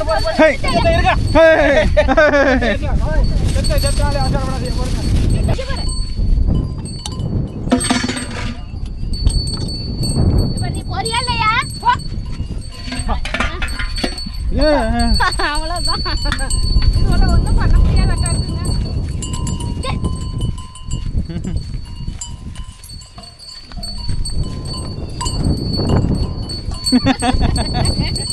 Hey hey hey இப்ப நீ போறியா இல்லையா போ. ஏ அவ்வளவுதான் இது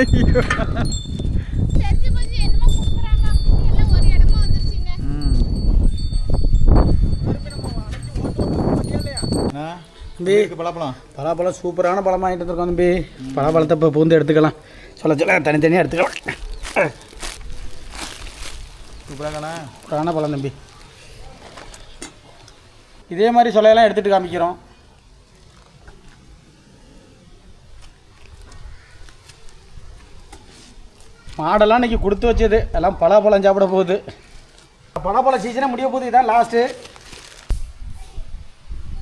தம்பி. பழப்பழம் பலாப்பழம்? சூப்பரான பழம் வாங்கிட்டு வந்திருக்கோம் தம்பி. பலாப்பழத்தை இப்போ பூந்து எடுத்துக்கலாம். சொல்ல சொல்ல தனித்தனியாக எடுத்துக்கலாம். சூப்பரான பழம் தம்பி. இதே மாதிரி சொல்லையெல்லாம் எடுத்துகிட்டு காமிக்கிறோம். மாடெல்லாம் இன்றைக்கி கொடுத்து வச்சது. எல்லாம் பலாப்பழம் சாப்பிட போகுது. பலாப்பழம் சீசனே முடிய போகுது. இதான் லாஸ்ட்டு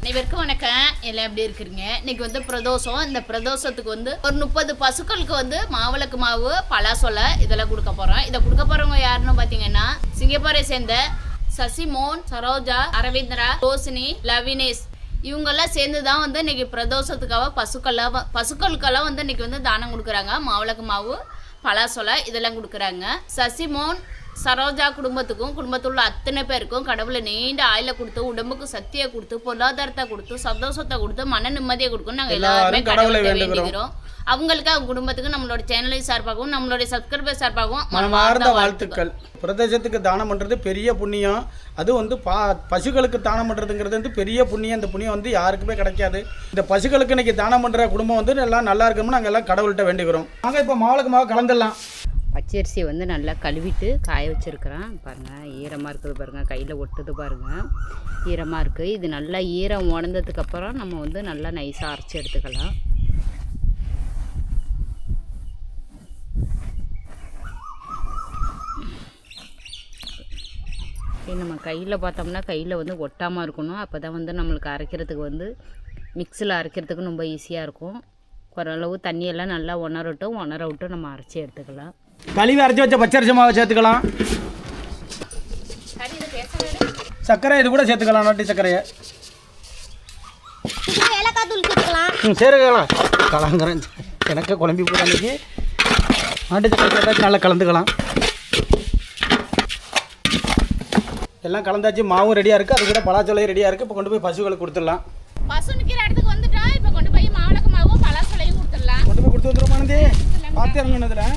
அனைவருக்கும் வணக்கம். எல்லாம் எப்படி இருக்கிறீங்க? இன்னைக்கு வந்து பிரதோஷம். இந்த பிரதோஷத்துக்கு வந்து ஒரு முப்பது பசுக்களுக்கு வந்து மாவிளக்கு மாவு பலாசொலை இதெல்லாம் கொடுக்க போகிறோம் இதை கொடுக்க போகிறவங்க யாருன்னு பார்த்தீங்கன்னா சிங்கப்பூரை சேர்ந்த சசிமோன் சரோஜா அரவிந்தரா ரோசினி லவினேஷ். இவங்கெல்லாம் சேர்ந்து தான் வந்து இன்னைக்கு பிரதோஷத்துக்காக பசுக்கள்லாம் பசுக்களுக்கெல்லாம் வந்து இன்னைக்கு வந்து தானம் கொடுக்குறாங்க. மாவிளக்கு மாவு பலாசொலை இதெல்லாம் கொடுக்குறாங்க சசிமோன் சரோஜா குடும்பத்துக்கும் குடும்பத்தில் உள்ள அத்தனை பேருக்கும் கடவுளை நீண்ட ஆயில கொடுத்து உடம்புக்கு சக்தியை கொடுத்து பொருளாதாரத்தை கொடுத்து சந்தோஷத்தை கொடுத்து மன நிம்மதியை கொடுக்கும் நாங்கள் எல்லாருமே கடவுளை வேண்டுகிறோம். அவங்களுக்கு அவங்க குடும்பத்துக்கு நம்மளோட சேனலை சார்பாகவும் நம்மளுடைய சப்ஸ்கிரைபர் சார்பாகவும் மனமார்ந்த வாழ்த்துக்கள். பிரதேசத்துக்கு தானம் பண்ணுறது பெரிய புண்ணியம். அது வந்து பா பசுக்களுக்கு தானம் பண்ணுறதுங்கிறது வந்து பெரிய புண்ணியம். இந்த புண்ணியம் வந்து யாருக்குமே கிடைக்காது. இந்த பசுக்களுக்கு இன்னைக்கு தானம் பண்ணுற குடும்பம் வந்து எல்லாம் நல்லா இருக்கணும்னு நாங்கள் எல்லாம் கடவுள்கிட்ட வேண்டிக்கிறோம். நாங்கள் இப்போ மாவுளுக்கு மாவு கலந்துடலாம். பச்சரிசியை வந்து நல்லா கழுவிட்டு காய வச்சுருக்கிறேன். பாருங்கள் ஈரமாக இருக்குது பாருங்கள் கையில் ஒட்டுது பாருங்கள் ஈரமாக இருக்குது இது நல்லா ஈரம் உணர்ந்ததுக்கப்புறம் நம்ம வந்து நல்லா நைஸாக அரைச்சி எடுத்துக்கலாம். நம்ம கையில் பார்த்தோம்னா கையில் வந்து ஒட்டாமல் இருக்கணும். அப்போ தான் வந்து நம்மளுக்கு அரைக்கிறதுக்கு வந்து மிக்ஸியில் அரைக்கிறதுக்கு ரொம்ப ஈஸியாக இருக்கும். ஓரளவு தண்ணியெல்லாம் நல்லா உணரட்டும். உணர விட்டு நம்ம அரைச்சி எடுத்துக்கலாம். கழுவி அரைச்சி வச்ச பச்சரிசி மாவை சேர்த்துக்கலாம். சர்க்கரை இது கூட சேர்த்துக்கலாம் நாட்டு சர்க்கரையை. ம் சேருக்கலாம் கலங்குறேன் எனக்கு குழம்பி போகிற அன்றைக்கி நாட்டு சர்க்கரை சேர்த்தாச்சு நல்லா கலந்துக்கலாம். எல்லாம் கலந்தாச்சு மாவும் ரெடியாக இருக்குது அது கூட பலாச்சோலையும் ரெடியாக இருக்குது இப்போ கொண்டு போய் பசுகளுக்கு கொடுத்துடலாம். பசு நிற்கிற இடத்துக்கு வந்துட்டோம் இப்போ கொண்டு போய் மாவிளக்கு மாவும் பலாசொலையும் கொடுத்துடலாம். கொண்டு போய் கொடுத்து வந்துடும் ஆனந்தி பார்த்து இறங்கினதில் நல்லா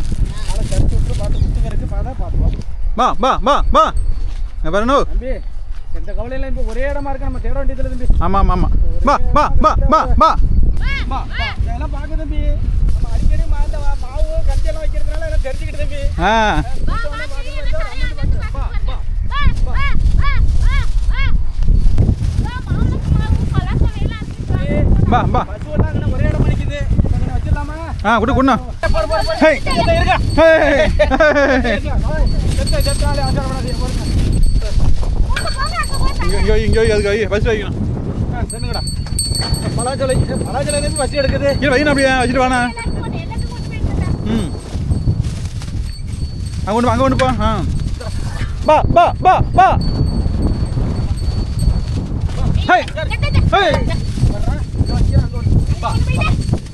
விட்டு பார்த்து குத்துங்க இருக்குது பார்த்தா பார்த்துவோம் வா வா வா வா. பாருங்க தம்பி எந்த கவலையில இப்போ ஒரே இடமா இருக்கு. நம்ம தேட வேண்டியதில்லை தம்பி. ஆமாம் ஆமாம் வா வா வா வா வா. இதெல்லாம் பார்க்க தம்பி. நம்ம அடிக்கடி மா- இந்த மாவு கஞ்சியெல்லாம் வைக்கிறதுனால எல்லாம் தெரிஞ்சுக்கிட்டு தம்பி. ஆ. பா பா ஒரே இடம் பண்ணிக்குது வச்சிடலாமா ஆ குடு. குண்ணா ஹேய். செத்த செத்தாலே ஆச்சாரம் பண்ணாதீங்க இங்கே இங்கே அதுக்கு வைக்கணும். எடுக்குது வைக்கணும் அப்படியே வச்சுட்டு வாண்ணா. ம். அங்கே கொண்டு போ அங்கே கொண்டு போ. ஆ. பா பா பா பா.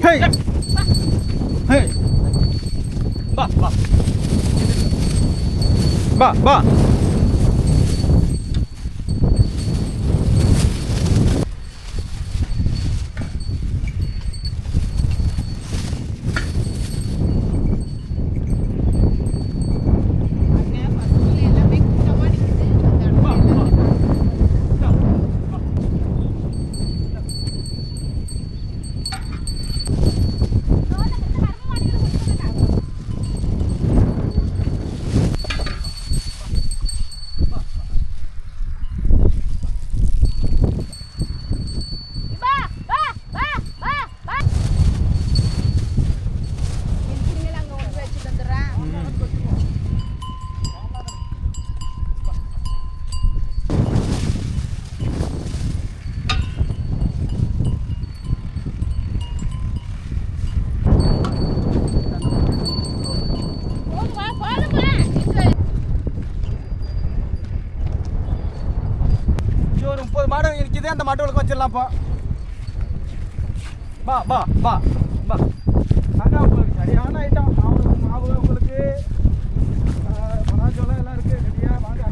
ஹேய் ஹேய் பா பா பா பா செல்லாம்ப்பா பா. பா பா பா அங்கே உங்களுக்கு சரியான ஐட்டம் மாவு மாவு உங்களுக்கு ஆஹ், பலாச்சோளம் எல்லாம் இருக்கு ரெடியா வாங்க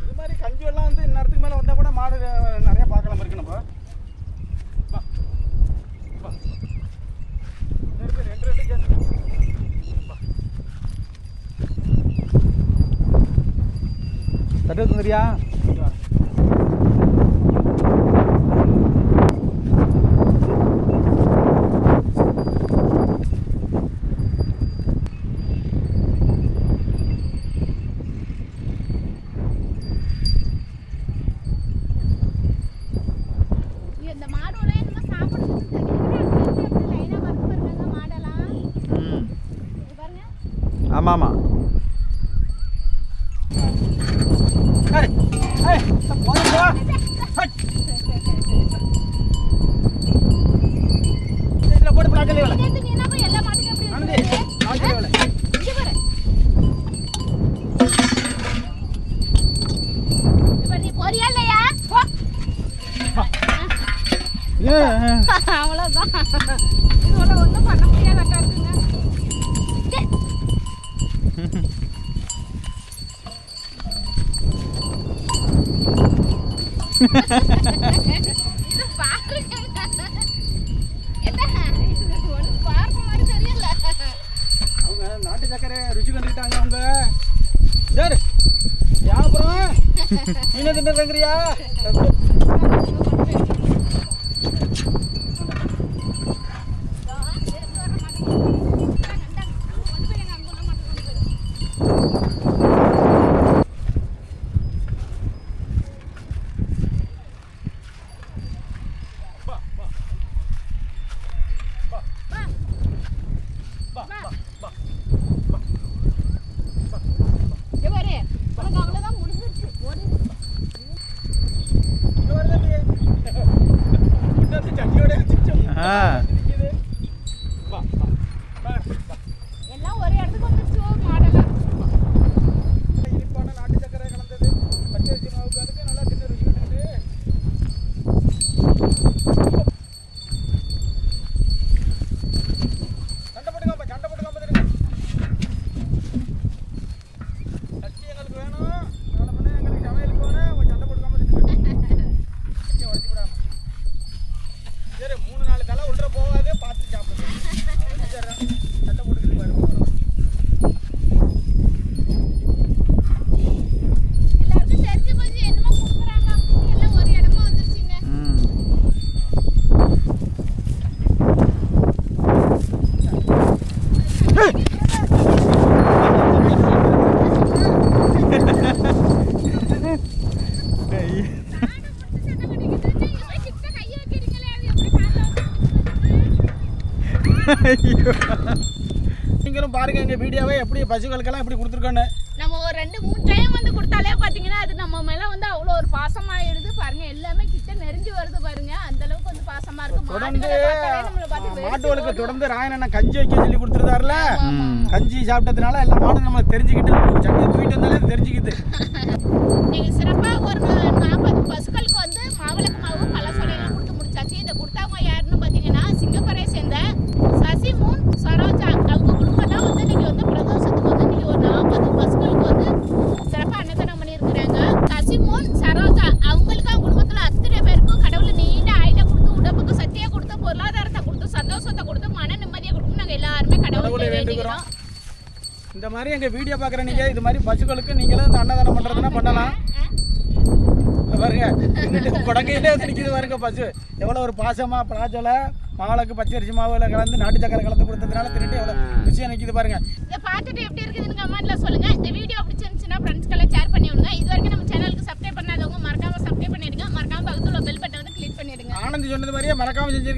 இது மாதிரி கஞ்சி எல்லாம் வந்து இந்நேரத்துக்கு மேலே வந்தால் கூட மாடு அஹ், நிறைய பார்க்கலாம் இருக்கு நம்ம வா. வா. இருக்கு, ரெண்டு ரெண்டு சேர்ந்து. வா. தட்டு சுந்தரியா இந்த மாடோட என்னமோ சாப்பிடுறது லைனா வந்து பாருங்க மாடெல்லாம் ம் இது பாருங்க ஆமாம் ஆமாம் ஏய் ஏய் போதும்பா இதில் போட்டு பிளாக்கலே வேலை நேத்து நீ என்ன போய் எல்லா மாட்டுக்கும் எப்படி ஆனந்தி இருக்குது? பிளாக்கலே வேலை இங்க பாரு இங்க பாரு, நீ போறியா இல்லையா போ. ஏன் அவ்வளவுதான். இதோட ஒண்ணும் பண்ண முடியாதக்கா இருக்குங்க. இது பாருங்க. என்ன? நாட்டு சக்கரை ருசி கண்டுக்கிட்டாங்க அவங்க. சரி வியாபாரம் மீனை தின்னுறங்கிறியா ஆ நீங்களும் பாருங்க எங்க வீடியோவை எப்படி பசுகளுக்கெல்லாம் எப்படி கொடுத்துருக்கோன்னு. நம்ம ஒரு ரெண்டு மூணு டைம் வந்து கொடுத்தாலே பாத்தீங்கன்னா அது நம்ம மேல வந்து அவ்வளோ ஒரு பாசமாயிடுது. பாருங்க எல்லாமே கிட்ட நெருங்கி வருது பாருங்க. அந்த அளவுக்கு வந்து பாசமா இருக்கு. தொடர்ந்து மாட்டுகளுக்கு. தொடர்ந்து ராயன் கஞ்சி வைக்க சொல்லி கொடுத்துருந்தாருல. கஞ்சி சாப்பிட்டதுனால எல்லா மாடும் நம்ம தெரிஞ்சுக்கிட்டு சட்டியை தூக்கிட்டு வந்தாலே தெரிஞ்சுக்கிது. நீங்க சிறப்பா ஒரு நாற்பது பசுக்களுக்கு வந்து மாவிளக்கு மாவு பழசொலையெல்லாம் கொடுத்து முடிச்சாச்சு இதை கொடுத்தவங்க யாருன்னு பார்த்தீங்கன்னா சிங்கப்பூரை சேர்ந்த சசிமூன் சரோஜா அவங்க குடும்பம் தான் வந்து நீங்க வந்து பிரதோஷத்துக்கு வந்து நீங்க ஒரு நாற்பது பசுக்களுக்கு வந்து சிறப்பா அன்னதானம் பண்ணியிருக்கிறாங்க சசிமூன் சரோஜா அவங்களுக்கு அவங்க குடும்பத்துல அத்தனை பேருக்கும் கடவுள் நீண்ட ஆயுத கொடுத்து உடம்புக்கு சக்தியை கொடுத்து பொருளாதாரத்தை கொடுத்து சந்தோஷத்தை கொடுத்து மன நிம்மதியை கொடுத்து நாங்க எல்லாருமே கடவுளை கடவுளை வேண்டுகிறோம். வேண்டிக்கிறோம் எங்க வீடியோ பார்க்குற நீங்க இது மாதிரி பசுக்களுக்கு நீங்களும் இந்த அன்னதானம் பண்றதுன்னா பண்ணலாம். பாருங்க குடங்கையிலே வந்து நிக்குது பாருங்க பசு. எவ்வளோ ஒரு பாசமா பலாச்சோலை மாவுளக்கு பச்சரிசி மாவுல கலந்து நாட்டு சக்கரை கலந்து கொடுத்ததுனால தின்னுட்டு எவ்வளோ ருசியாக நிக்குது பாருங்க. இதை பார்த்துட்டு எப்படி இருக்குதுன்னு கமெண்ட்ல சொல்லுங்க. இந்த வீடியோ பிடிச்சிருந்துச்சுன்னா ஃப்ரெண்ட்ஸ்க்கெல்லாம் ஷேர் பண்ணி விடுங்க இது வரைக்கும் நம்ம சேனலுக்கு சப்ஸ்கிரைப் பண்ணாதவங்க மறக்காம சப்ஸ்கிரைப் பண்ணிடுங்க. மறக்காம பக்கத்துல பெல் பட்டனை வந்து கிளிக் பண்ணிடுங்க. ஆனந்த் சொன்னது மாதிரியே மறக்காம செஞ்சிருக்கேன்